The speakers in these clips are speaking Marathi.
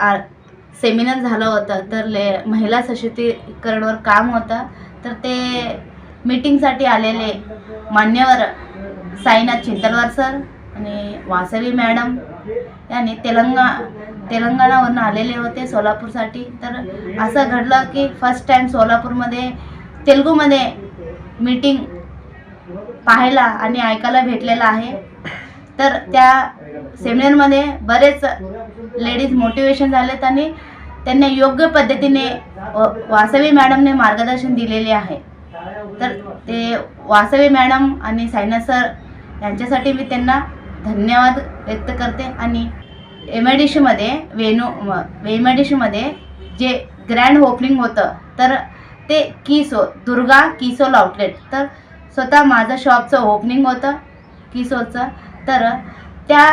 आ सेमिनार झालं होतं तर ले महिला सशक्तीकरणवर काम होतं. तर ते मीटिंगसाठी आलेले मान्यवर साईनाथ चिंतलवार सर आणि वासवी मॅडम यांनी तेलंगा तेलंगणावरून आलेले होते सोलापूरसाठी. तर असं घडलं की फर्स्ट टाईम सोलापूरमध्ये तेलुगूमध्ये मीटिंग पाहायला आणि ऐकायला भेटलेलं आहे. तर त्या सेमिनारमध्ये बरेच लेडीज मोटिवेशन झालेत आणि त्यांना योग्य पद्धतीने व- वासवी मॅडमने मार्गदर्शन दिलेले आहे. तर ते वासवी मॅडम आणि सायना सर यांच्यासाठी मी त्यांना धन्यवाद व्यक्त करते आणि एम आय डी सीमध्ये वेणू एम आय डी सीमध्ये जे ग्रँड ओपनिंग होतं तर ते किसो दुर्गा किसोल आउटलेट तर स्वतः माझं शॉपचं ओपनिंग होतं किसोचं. तर त्या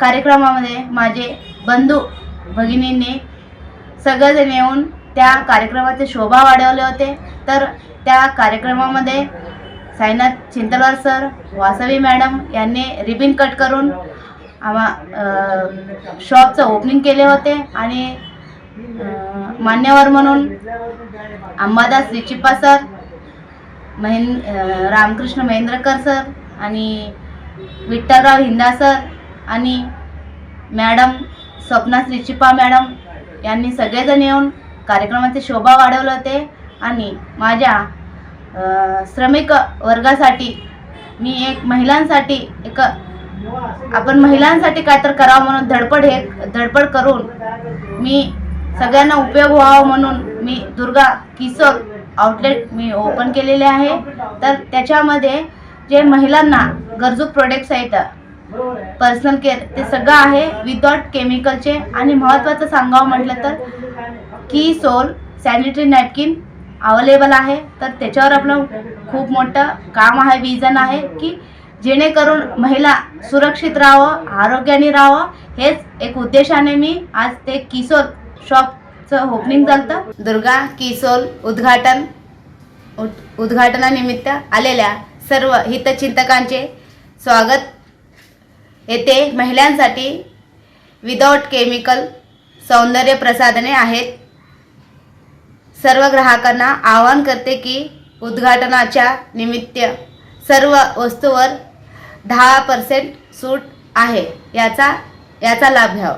कार्यक्रमामध्ये माझे बंधू भगिनींनी सगळेजण येऊन त्या कार्यक्रमाचे शोभा वाढवले होते. तर त्या कार्यक्रमामध्ये साईनाथ चिंतलवार सर वासवी मॅडम यांनी रिबिन कट करून आम्हा शॉपचं ओपनिंग केले होते आणि मान्यवर म्हणून अंबादास रिचिप्पा सर महेंद रामकृष्ण महेंद्रकर सर आणि विठ्ठलराव हिंदा सर आणि मॅडम स्वप्ना श्रीचिप्पा मॅडम यांनी सगळेजण येऊन कार्यक्रमाचे शोभा वाढवले होते. आणि माझ्या श्रमिक वर्गासाठी मी एक महिलांसाठी एक आपण महिलांसाठी काय तर करावं म्हणून धडपड हे धडपड करून मी सगळ्यांना उपयोग व्हावा म्हणून मी दुर्गा किशोर आउटलेट मी ओपन केलेले आहे. तर त्याच्यामध्ये जे महिलांना गरजू प्रोडक्ट्स आहेत पर्सनल केअर ते सगळं आहे विदाउट केमिकलचे आणि महत्त्वाचं सांगावं म्हटलं तर की सोल सॅनिटरी नॅपकिन अवेलेबल आहे. तर त्याच्यावर आपलं खूप मोठं काम आहे विजन आहे की जेणेकरून महिला सुरक्षित राहावं आरोग्याने राहावं. हेच एक उद्देशाने मी आज ते किसोल शॉपचं ओपनिंग झालं दुर्गा किसोल उद्घाटन उद- उद्घाटनानिमित्त आलेल्या सर्व हितचिंतकांचे स्वागत. येथे महिलांसाठी विदाउट केमिकल सौंदर्य प्रसाधने आहेत. सर्व ग्राहकांना आवाहन करते की उद्घाटनाच्या निमित्त सर्व वस्तूवर दहा पर्सेंट सूट आहे. याचा याचा लाभ घ्यावा.